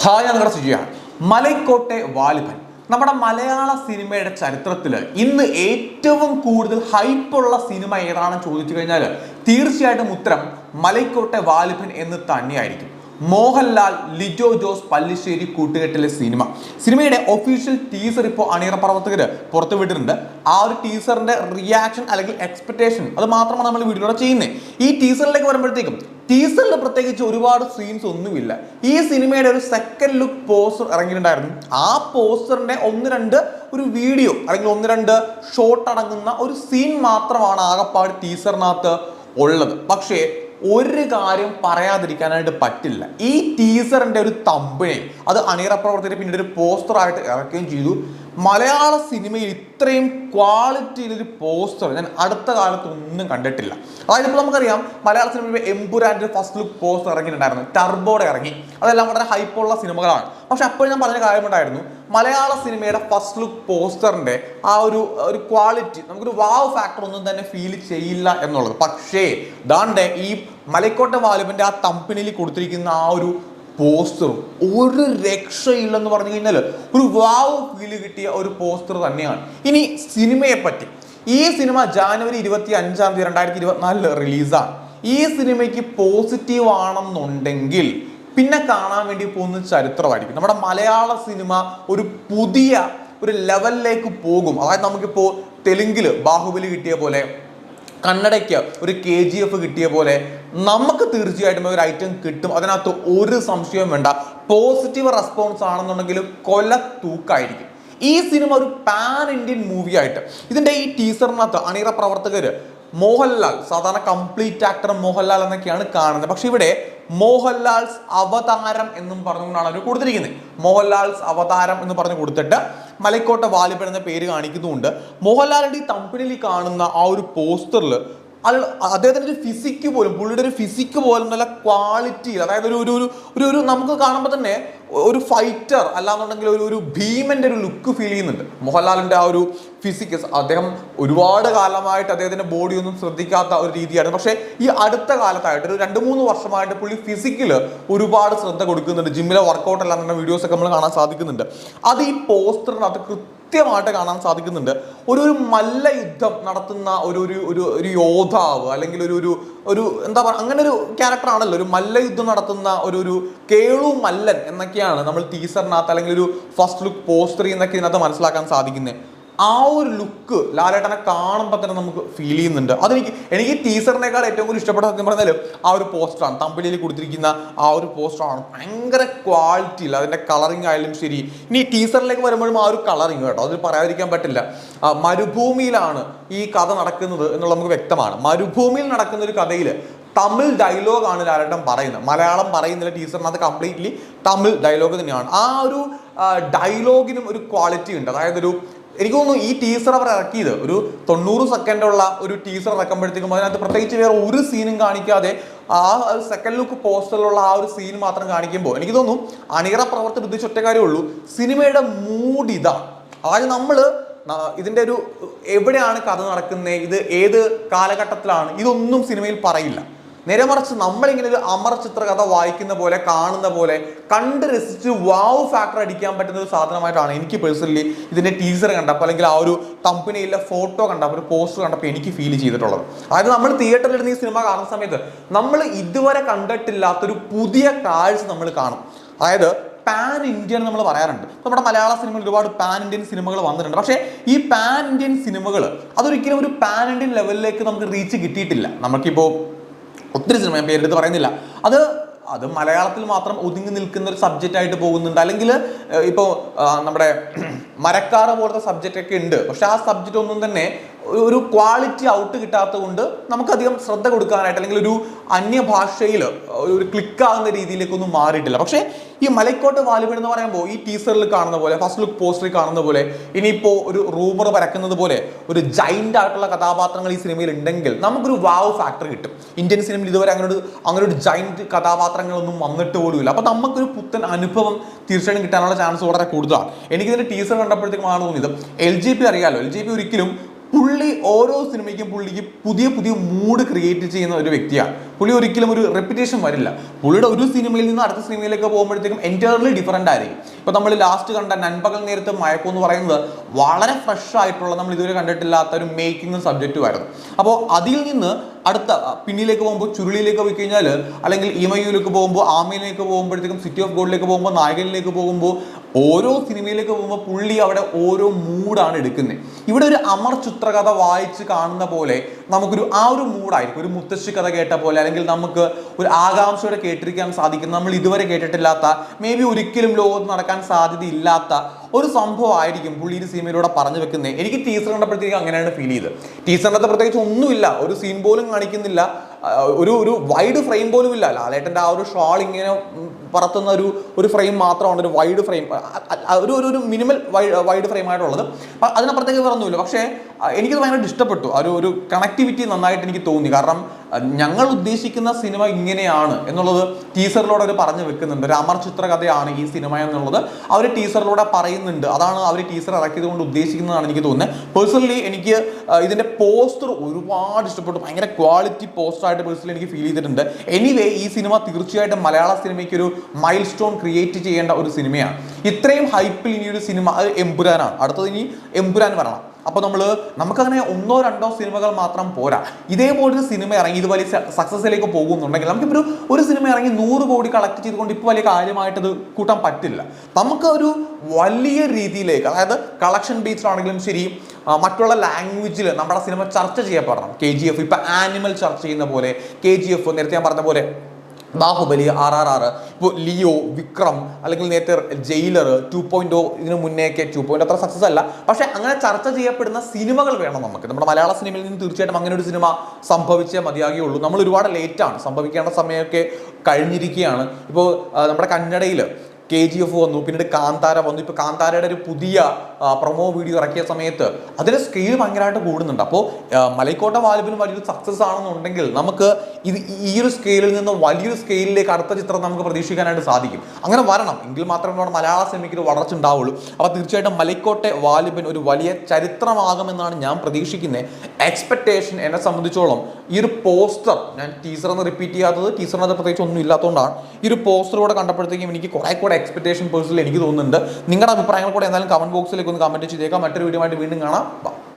Hi നിങ്ങളുടെ സുജിയാണ്. മലൈക്കോട്ടെ വാലിബൻ. നമ്മുടെ മലയാള സിനിമയുടെ ചരിത്രത്തിൽ ഇന്ന് ഏറ്റവും കൂടുതൽ ഹൈപ്പുള്ള സിനിമ ഏതാണെന്ന് ചോദിച്ചു കഴിഞ്ഞാൽ തീർച്ചയായിട്ടും ഉത്തരം മലൈക്കോട്ടെ വാലിബൻ എന്ന് തന്നെയായിരിക്കും. മോഹൻലാൽ ലിജോ ജോസ് പല്ലിശ്ശേരി കൂട്ടുകെട്ടിലെ സിനിമ. സിനിമയുടെ ഒഫീഷ്യൽ ടീസർ ഇപ്പോൾ അണിയറ പ്രവർത്തകർ പുറത്തുവിട്ടിട്ടുണ്ട് ആ ഒരു ടീസറിന്റെ റിയാക്ഷൻ അല്ലെങ്കിൽ എക്സ്പെക്ടേഷൻ അത് മാത്രമാണ് നമ്മൾ വീഡിയോയിലൂടെ ചെയ്യുന്നത് ഈ ടീസറിലേക്ക് വരുമ്പോഴത്തേക്കും ടീസറിൽ പ്രത്യേകിച്ച് ഒരുപാട് സീൻസ് ഒന്നുമില്ല. ഈ സിനിമയുടെ ഒരു സെക്കൻഡ് ലുക്ക് പോസ്റ്റർ ഇറങ്ങിയിട്ടുണ്ടായിരുന്നു. ആ പോസ്റ്ററിന്റെ ഒന്ന് രണ്ട് ഒരു വീഡിയോ അല്ലെങ്കിൽ ഒന്ന് രണ്ട് ഷോട്ട് അടങ്ങുന്ന ഒരു സീൻ മാത്രമാണ് ആകപ്പാട് ടീസറിനകത്ത് ഉള്ളത്. പക്ഷേ ഒരു കാര്യം പറയാതിരിക്കാനായിട്ട് പറ്റില്ല. ഈ ടീസറിന്റെ ഒരു തമ്പിനെ അത് അണിയറ പ്രവർത്തകരെ പിന്നീട് ഒരു പോസ്റ്ററായിട്ട് ഇറക്കുകയും ചെയ്തു. മലയാള സിനിമയിൽ ഇത്രയും ക്വാളിറ്റിയിലൊരു പോസ്റ്റർ ഞാൻ അടുത്ത കാലത്ത് ഒന്നും കണ്ടിട്ടില്ല. അതായത് ഇപ്പോൾ നമുക്കറിയാം മലയാള സിനിമയിൽ എംപുരാന്റെ ഫസ്റ്റ് ലുക്ക് പോസ്റ്റർ ഇറങ്ങിയിട്ടുണ്ടായിരുന്നു. ടർബോടെ ഇറങ്ങി. അതെല്ലാം വളരെ ഹൈപ്പുള്ള സിനിമകളാണ്. പക്ഷെ അപ്പോൾ ഞാൻ പറഞ്ഞ കാര്യമുണ്ടായിരുന്നു മലയാള സിനിമയുടെ ഫസ്റ്റ് ലുക്ക് പോസ്റ്ററിന്റെ ആ ഒരു ഒരു ക്വാളിറ്റി നമുക്കൊരു വാവ് ഫാക്ടർ ഒന്നും തന്നെ ഫീൽ ചെയ്യില്ല എന്നുള്ളത്. പക്ഷേ ദാണ്ടെ ഈ മലക്കോട്ടെ വാലുവിന്റെ ആ തമ്പനിയിൽ കൊടുത്തിരിക്കുന്ന ആ ഒരു പോസ്റ്ററും ഒരു രക്ഷയില്ലെന്ന് പറഞ്ഞു കഴിഞ്ഞാൽ ഒരു വാവ് ഫീൽ കിട്ടിയ ഒരു പോസ്റ്റർ തന്നെയാണ്. ഇനി സിനിമയെ പറ്റി ഈ സിനിമ ജാനുവരി ഇരുപത്തി അഞ്ചാം തീയതി രണ്ടായിരത്തി ഇരുപത്തിനാലിൽ റിലീസാണ് ഈ സിനിമയ്ക്ക് പോസിറ്റീവ് ആണെന്നുണ്ടെങ്കിൽ പിന്നെ കാണാൻ വേണ്ടി പോകുന്ന ചരിത്രമായിരിക്കും. നമ്മുടെ മലയാള സിനിമ ഒരു പുതിയ ഒരു ലെവലിലേക്ക് പോകും. അതായത് നമുക്കിപ്പോൾ തെലുങ്കിൽ ബാഹുബലി കിട്ടിയ പോലെ കന്നഡയ്ക്ക് ഒരു കെ ജി എഫ് കിട്ടിയ പോലെ നമുക്ക് തീർച്ചയായിട്ടും ഒരു ഐറ്റം കിട്ടും. അതിനകത്ത് ഒരു സംശയവും വേണ്ട. പോസിറ്റീവ് റെസ്പോൺസ് ആണെന്നുണ്ടെങ്കിലും കൊല തൂക്കായിരിക്കും. ഈ സിനിമ ഒരു പാൻ ഇന്ത്യൻ മൂവി ആയിട്ട്. ഇതിന്റെ ഈ ടീസറിനകത്ത് അണിയറ പ്രവർത്തകർ മോഹൻലാൽ സാധാരണ കംപ്ലീറ്റ് ആക്ടർ മോഹൻലാൽ എന്നൊക്കെയാണ് കാണുന്നത്. പക്ഷെ ഇവിടെ മോഹൻലാൽസ് അവതാരം എന്നും പറഞ്ഞുകൊണ്ടാണ് അവർ കൊടുത്തിരിക്കുന്നത്. മോഹൻലാൽസ് അവതാരം എന്ന് പറഞ്ഞു കൊടുത്തിട്ട് മലക്കോട്ട വാലിബൻ എന്ന പേര് കാണിക്കുന്നുണ്ട്. മോഹൻലാലിന്റെ ഈ കാണുന്ന ആ ഒരു പോസ്റ്ററിൽ അത് അദ്ദേഹത്തിന്റെ ഒരു ഫിസിക്ക് പോലും പുള്ളിയുടെ ഒരു ഫിസിക്ക് പോലും നല്ല ക്വാളിറ്റി അതായത് ഒരു ഒരു ഒരു നമുക്ക് കാണുമ്പോൾ തന്നെ ഒരു ഫൈറ്റർ അല്ലാന്നുണ്ടെങ്കിൽ ഒരു ഒരു ഭീമന്റെ ഒരു ലുക്ക് ഫീൽ ചെയ്യുന്നുണ്ട്. മോഹൻലാലിന്റെ ആ ഒരു ഫിസിക്ക് അദ്ദേഹം ഒരുപാട് കാലമായിട്ട് അദ്ദേഹത്തിന്റെ ബോഡി ഒന്നും ശ്രദ്ധിക്കാത്ത ഒരു രീതിയാണ് പക്ഷേ ഈ അടുത്ത കാലത്തായിട്ട് ഒരു രണ്ട് മൂന്ന് വർഷമായിട്ട് പുള്ളി ഫിസിക്കിൽ ഒരുപാട് ശ്രദ്ധ കൊടുക്കുന്നുണ്ട്. ജിമ്മിലെ വർക്കൗട്ട് അല്ലാന്നുള്ള തന്നെ വീഡിയോസ് ഒക്കെ നമ്മൾ കാണാൻ സാധിക്കുന്നുണ്ട്. അത് ഈ പോസ്റ്ററിനകത്ത് കൃത്യമായിട്ട് കാണാൻ സാധിക്കുന്നുണ്ട്. ഒരു ഒരു മല്ല യുദ്ധം നടത്തുന്ന ഒരു ഒരു ഒരു യോദ്ധാവ് അല്ലെങ്കിൽ ഒരു ഒരു ഒരു എന്താ പറയുക അങ്ങനെ ഒരു ക്യാരക്ടർ ആണല്ലോ. ഒരു മല്ല യുദ്ധം നടത്തുന്ന ഒരു ഒരു കേളു മല്ലൻ എന്നൊക്കെയാണ് നമ്മൾ ടീസറിനകത്ത് അല്ലെങ്കിൽ ഒരു ഫസ്റ്റ് ലുക്ക് പോസ്റ്ററി എന്നൊക്കെ ഇതിനകത്ത് മനസ്സിലാക്കാൻ സാധിക്കുന്നത് ആ ഒരു ലുക്ക് ലാലേട്ടനെ കാണുമ്പോൾ തന്നെ നമുക്ക് ഫീൽ ചെയ്യുന്നുണ്ട്. അതെനിക്ക് എനിക്ക് ടീസറിനേക്കാൾ ഏറ്റവും കൂടുതൽ ഇഷ്ടപ്പെട്ട സത്യം പറഞ്ഞാൽ ആ ഒരു പോസ്റ്ററാണ് തമ്പിളിയിൽ കൊടുത്തിരിക്കുന്ന ആ ഒരു പോസ്റ്ററാണ് ഭയങ്കര ക്വാളിറ്റി ഇല്ല അതിന്റെ കളറിങ് ആയാലും ശരി. ഇനി ടീസറിലേക്ക് വരുമ്പോഴും ആ ഒരു കളറിങ് കേട്ടോ. അതിൽ പറയാതിരിക്കാൻ പറ്റില്ല. മരുഭൂമിയിലാണ് ഈ കഥ നടക്കുന്നത് എന്നുള്ളത് നമുക്ക് വ്യക്തമാണ്. മരുഭൂമിയിൽ നടക്കുന്ന ഒരു കഥയിൽ തമിഴ് ഡയലോഗാണ് ലാലേട്ടൻ പറയുന്നത്. മലയാളം പറയുന്നില്ല ടീച്ചറിനകത്ത് കംപ്ലീറ്റ്ലി തമിഴ് ഡയലോഗ് തന്നെയാണ്. ആ ഒരു ഡയലോഗിനും ഒരു ക്വാളിറ്റി ഉണ്ട്. അതായത് ഒരു എനിക്ക് തോന്നുന്നു ഈ ടീസർ അവർ ഇറക്കിയത് ഒരു തൊണ്ണൂറ് സെക്കൻഡുള്ള ഒരു ടീസർ ഇറക്കുമ്പോഴത്തേക്കും അതിനകത്ത് പ്രത്യേകിച്ച് വേറെ ഒരു സീനും കാണിക്കാതെ ആ സെക്കൻഡ് ലുക്ക് പോസ്റ്ററിലുള്ള ആ ഒരു സീൻ മാത്രം കാണിക്കുമ്പോൾ എനിക്ക് തോന്നുന്നു അണിയറ പ്രവർത്തനം ഉദ്ദേശിച്ച ഒറ്റ കാര്യമുള്ളൂ സിനിമയുടെ മൂഡ് ഇതാണ്. അതായത് നമ്മൾ ഇതിന്റെ ഒരു എവിടെയാണ് കഥ നടക്കുന്നത് ഇത് ഏത് കാലഘട്ടത്തിലാണ് ഇതൊന്നും സിനിമയിൽ പറയില്ല. നേരെ മറിച്ച് നമ്മളിങ്ങനെ ഒരു അമർ ചിത്രകഥ വായിക്കുന്ന പോലെ കാണുന്ന പോലെ കണ്ട് രസിച്ച് വാവ് ഫാക്ടർ അടിക്കാൻ പറ്റുന്ന ഒരു സാധനമായിട്ടാണ് എനിക്ക് പേഴ്സണലി ഇതിന്റെ ടീസർ കണ്ടപ്പോൾ അല്ലെങ്കിൽ ആ ഒരു കമ്പനിയിലെ ഫോട്ടോ കണ്ടപ്പോൾ ഒരു പോസ്റ്റർ കണ്ടപ്പോൾ എനിക്ക് ഫീൽ ചെയ്തിട്ടുള്ളത്. അതായത് നമ്മൾ തിയേറ്ററിൽ ഇരുന്ന് ഈ സിനിമ കാണുന്ന സമയത്ത് നമ്മൾ ഇതുവരെ കണ്ടിട്ടില്ലാത്തൊരു പുതിയ കാഴ്ച നമ്മൾ കാണും. അതായത് പാൻ ഇന്ത്യൻ നമ്മൾ പറയാറുണ്ട്. നമ്മുടെ മലയാള സിനിമയിൽ ഒരുപാട് പാൻ ഇന്ത്യൻ സിനിമകൾ വന്നിട്ടുണ്ട്. പക്ഷേ ഈ പാൻ ഇന്ത്യൻ സിനിമകൾ അതൊരിക്കലും ഒരു പാൻ ഇന്ത്യൻ ലെവലിലേക്ക് നമുക്ക് റീച്ച് കിട്ടിയിട്ടില്ല. നമുക്കിപ്പോൾ ഒത്തിരി സിനിമ ഞാൻ പേരെടുത്ത് പറയുന്നില്ല. അത് അത് മലയാളത്തിൽ മാത്രം ഒതുങ്ങി നിൽക്കുന്ന ഒരു സബ്ജക്റ്റ് ആയിട്ട് പോകുന്നുണ്ട്. അല്ലെങ്കിൽ ഇപ്പോൾ നമ്മുടെ മരക്കാറ് പോലത്തെ സബ്ജക്റ്റ് ഒക്കെ ഉണ്ട്. പക്ഷെ ആ സബ്ജക്റ്റ് ഒന്നും തന്നെ ഒരു- ക്വാളിറ്റി ഔട്ട് കിട്ടാത്തത് കൊണ്ട് നമുക്കധികം ശ്രദ്ധ കൊടുക്കാനായിട്ട് അല്ലെങ്കിൽ ഒരു അന്യഭാഷയിൽ ഒരു ക്ലിക്കാകുന്ന രീതിയിലേക്കൊന്നും മാറിയിട്ടില്ല. പക്ഷേ ഈ മലക്കോട്ട് വാലിബൻ എന്ന് പറയുമ്പോൾ ഈ ടീസറിൽ കാണുന്ന പോലെ ഫസ്റ്റ് ലുക്ക് പോസ്റ്ററിൽ കാണുന്ന പോലെ ഇനിയിപ്പോൾ ഒരു റൂമർ പരക്കുന്നത് പോലെ ഒരു ജൈന്റ് ആയിട്ടുള്ള കഥാപാത്രങ്ങൾ ഈ സിനിമയിൽ ഉണ്ടെങ്കിൽ നമുക്കൊരു വാവ് ഫാക്ടർ കിട്ടും. ഇന്ത്യൻ സിനിമയിൽ ഇതുവരെ അങ്ങനെ ഒരു അങ്ങനെ ഒരു ജൈന്റ് കഥാപാത്രങ്ങളൊന്നും വന്നിട്ട് പോലുമില്ല അപ്പോൾ നമുക്കൊരു പുത്തൻ അനുഭവം തീർച്ചയായിട്ടും കിട്ടാനുള്ള ചാൻസ് വളരെ കൂടുതലാണ്. എനിക്കിതിന്റെ ടീസർ കണ്ടപ്പോഴത്തേക്കും ആണ് തോന്നിയത്. എൽ ജി പി അറിയാമല്ലോ എൽ ജി പി ഒരിക്കലും പുള്ളി ഓരോ സിനിമയ്ക്കും പുള്ളിക്ക് പുതിയ പുതിയ മൂഡ് ക്രിയേറ്റ് ചെയ്യുന്ന ഒരു വ്യക്തിയാണ് പുള്ളി ഒരിക്കലും ഒരു റെപ്പിറ്റേഷൻ വരില്ല. പുള്ളിയുടെ ഒരു സിനിമയിൽ നിന്ന് അടുത്ത സിനിമയിലേക്ക് പോകുമ്പോഴത്തേക്കും എന്റയർലി ഡിഫറെന്റ് ആയിരിക്കും. ഇപ്പോൾ നമ്മൾ ലാസ്റ്റ് കണ്ട നൻപകൽ നേരത്തെ മയക്കം എന്ന് പറയുന്നത് വളരെ ഫ്രഷ് ആയിട്ടുള്ള നമ്മൾ ഇതുവരെ കണ്ടിട്ടില്ലാത്ത ഒരു മേക്കിംഗ് സബ്ജക്റ്റുമായിരുന്നു അപ്പോൾ അതിൽ നിന്ന് അടുത്ത പിന്നിലേക്ക് പോകുമ്പോൾ ചുരുളിയിലേക്ക് പോയി കഴിഞ്ഞാൽ അല്ലെങ്കിൽ ഇമയുലേക്ക് പോകുമ്പോൾ ആമയിലേക്ക് പോകുമ്പോഴത്തേക്കും സിറ്റി ഓഫ് ഗോൾഡിലേക്ക് പോകുമ്പോൾ നായകനിലേക്ക് പോകുമ്പോൾ ഓരോ സിനിമയിലേക്ക് പോകുമ്പോൾ പുള്ളി അവിടെ ഓരോ മൂഡാണ് എടുക്കുന്നത് ഇവിടെ ഒരു അമർ ചിത്രകഥ വായിച്ച് കാണുന്ന പോലെ നമുക്കൊരു ആ ഒരു മൂഡായിരിക്കും. ഒരു മുത്തശ്ശി കഥ കേട്ട പോലെ അല്ലെങ്കിൽ നമുക്ക് ഒരു ആകാംക്ഷയോടെ കേട്ടിരിക്കാൻ സാധിക്കുന്ന നമ്മൾ ഇതുവരെ കേട്ടിട്ടില്ലാത്ത മേ ബി ഒരിക്കലും ലോകത്ത് നടക്കാൻ സാധ്യതയില്ലാത്ത ഒരു സംഭവമായിരിക്കും പുള്ളി ഈ സിനിമയിലൂടെ പറഞ്ഞു വെക്കുന്നത് എനിക്ക് ടീച്ചർ കണ്ടപ്പോഴത്തേക്ക് അങ്ങനെയാണ് ഫീൽ ചെയ്ത് ടീച്ചറിനകത്ത് പ്രത്യേകിച്ച് ഒന്നുമില്ല. ഒരു സീൻ പോലും കാണിക്കുന്നില്ല. ഒരു ഒരു വൈഡ് ഫ്രെയിം പോലും ഇല്ല. ലാലേട്ടന്റെ ആ ഒരു ഷോൾ ഇങ്ങനെ പറത്തുന്ന ഒരു ഒരു ഫ്രെയിം മാത്രമാണ് ഒരു വൈഡ് ഫ്രെയിം ഒരു ഒരു മിനിമൽ വൈഡ് ഫ്രെയിം ആയിട്ടുള്ളത്. അതിനപ്പുറത്തേക്ക് പറഞ്ഞില്ല പക്ഷേ എനിക്കത് ഭയങ്കരമായിട്ട് ഇഷ്ടപ്പെട്ടു. ആ ഒരു ഒരു കണക്ടിവിറ്റി നന്നായിട്ട് എനിക്ക് തോന്നി. കാരണം ഞങ്ങൾ ഉദ്ദേശിക്കുന്ന സിനിമ ഇങ്ങനെയാണ് എന്നുള്ളത് ടീസറിലൂടെ അവർ പറഞ്ഞു വെക്കുന്നുണ്ട്. ഒരു അമർ ചിത്രകഥയാണ് ഈ സിനിമ എന്നുള്ളത് അവർ ടീസറിലൂടെ പറയുന്നുണ്ട്. അതാണ് അവർ ടീസർ ഇറക്കിയത് കൊണ്ട് ഉദ്ദേശിക്കുന്നതാണ് എനിക്ക് തോന്നുന്നത്. പേഴ്സണലി എനിക്ക് ഇതിന്റെ പോസ്റ്റർ ഒരുപാട് ഇഷ്ടപ്പെട്ടു. ഭയങ്കര ക്വാളിറ്റി പോസ്റ്റർ ആയിട്ട് പേഴ്സണലി എനിക്ക് ഫീൽ ചെയ്തിട്ടുണ്ട്. എനിവേ ഈ സിനിമ തീർച്ചയായിട്ടും മലയാള സിനിമയ്ക്ക് ഒരു മൈൽ സ്റ്റോൺ ക്രിയേറ്റ് ചെയ്യേണ്ട ഒരു സിനിമയാണ്. ഇത്രയും ഹൈപ്പിൽ ഇനി ഒരു സിനിമ അത് എമ്പുരാനാണ്. അടുത്തത് ഇനി എംപുരാൻ വരണം. അപ്പോൾ നമ്മൾ നമുക്കങ്ങനെ ഒന്നോ രണ്ടോ സിനിമകൾ മാത്രം പോരാ. ഇതേപോലൊരു സിനിമ ഇറങ്ങി ഇത് വലിയ സക്സസിലേക്ക് പോകുന്നുണ്ടെങ്കിൽ നമുക്കിപ്പോൾ ഒരു ഒരു സിനിമ ഇറങ്ങി നൂറ് കോടി കളക്ട് ചെയ്തുകൊണ്ട് ഇപ്പോൾ വലിയ കാര്യമായിട്ട് ഇത് കൂട്ടാൻ പറ്റില്ല. നമുക്ക് ഒരു വലിയ രീതിയിലേക്ക് അതായത് കളക്ഷൻ ബേസ്ഡാണെങ്കിലും ശരി മറ്റുള്ള ലാംഗ്വേജിൽ നമ്മുടെ സിനിമ ചർച്ച ചെയ്യപ്പെടണം. കെ ജി എഫ് ഇപ്പം ആനിമൽ ചർച്ച ചെയ്യുന്ന പോലെ കെ ജി എഫ് നേരത്തെ ഞാൻ പറഞ്ഞ പോലെ ബാഹുബലി ആർ ആർ ആർ ഇപ്പോൾ ലിയോ വിക്രം അല്ലെങ്കിൽ നേരത്തെ ജയിലർ ടു പോയിന്റ് ഇതിനു മുന്നേക്ക് ടു പോയിന്റ് അത്ര സക്സസ് അല്ല. പക്ഷേ അങ്ങനെ ചർച്ച ചെയ്യപ്പെടുന്ന സിനിമകൾ വേണം നമുക്ക്. നമ്മുടെ മലയാള സിനിമയിൽ നിന്ന് തീർച്ചയായിട്ടും അങ്ങനെ ഒരു സിനിമ സംഭവിച്ചേ മതിയാകുകയുള്ളൂ. നമ്മൾ ഒരുപാട് ലേറ്റാണ് സംഭവിക്കേണ്ട സമയമൊക്കെ കഴിഞ്ഞിരിക്കുകയാണ്. ഇപ്പോൾ നമ്മുടെ കന്നഡയിൽ കെ ജി എഫ് വന്നു. പിന്നീട് കാന്താര വന്നു. ഇപ്പോൾ കാന്താരയുടെ ഒരു പുതിയ പ്രൊമോ വീഡിയോ ഇറക്കിയ സമയത്ത് അതിന്റെ സ്കെയിൽ ഭയങ്കരമായിട്ട് കൂടുന്നുണ്ട്. അപ്പോൾ മലൈക്കോട്ട വാലിബിനും വലിയൊരു സക്സസ് ആണെന്നുണ്ടെങ്കിൽ നമുക്ക് ഇത് ഈ ഒരു സ്കെയിലിൽ നിന്ന് വലിയൊരു സ്കെയിലിലേക്ക് അടുത്ത ചിത്രം നമുക്ക് പ്രതീക്ഷിക്കാനായിട്ട് സാധിക്കും. അങ്ങനെ വരണം. എങ്കിൽ മാത്രമേ നമ്മുടെ മലയാള സിനിമയ്ക്ക് ഒരു വളർച്ച ഉണ്ടാവുള്ളൂ. അപ്പോൾ തീർച്ചയായിട്ടും മലൈക്കോട്ടെ വാലിബൻ ഒരു വലിയ ചരിത്രമാകുമെന്നാണ് ഞാൻ പ്രതീക്ഷിക്കുന്നത് എക്സ്പെക്ടേഷൻ എന്നെ സംബന്ധിച്ചോളം ഈ ഒരു പോസ്റ്റർ ഞാൻ ടീച്ചർ എന്ന് റിപ്പീറ്റ് ചെയ്യാത്തത് ടീച്ചറിനകത്ത് പ്രത്യേകിച്ച് ഒന്നും ഇല്ലാത്തതുകൊണ്ടാണ് ഈ ഒരു പോസ്റ്റർ കൂടെ കണ്ടപ്പോഴത്തേക്കും എനിക്ക് കുറെ കൂടെ എക്സ്പെക്ടേഷൻ പേഴ്സണൽ എനിക്ക് തോന്നുന്നുണ്ട്. നിങ്ങളുടെ അഭിപ്രായങ്ങൾ കൂടെ എന്തായാലും കമന്റ് ബോക്സിലേക്ക് ഒന്ന് കമന്റ് ചെയ്തേക്കാം മറ്റൊരു വീഡിയോ വീണ്ടും കാണാം.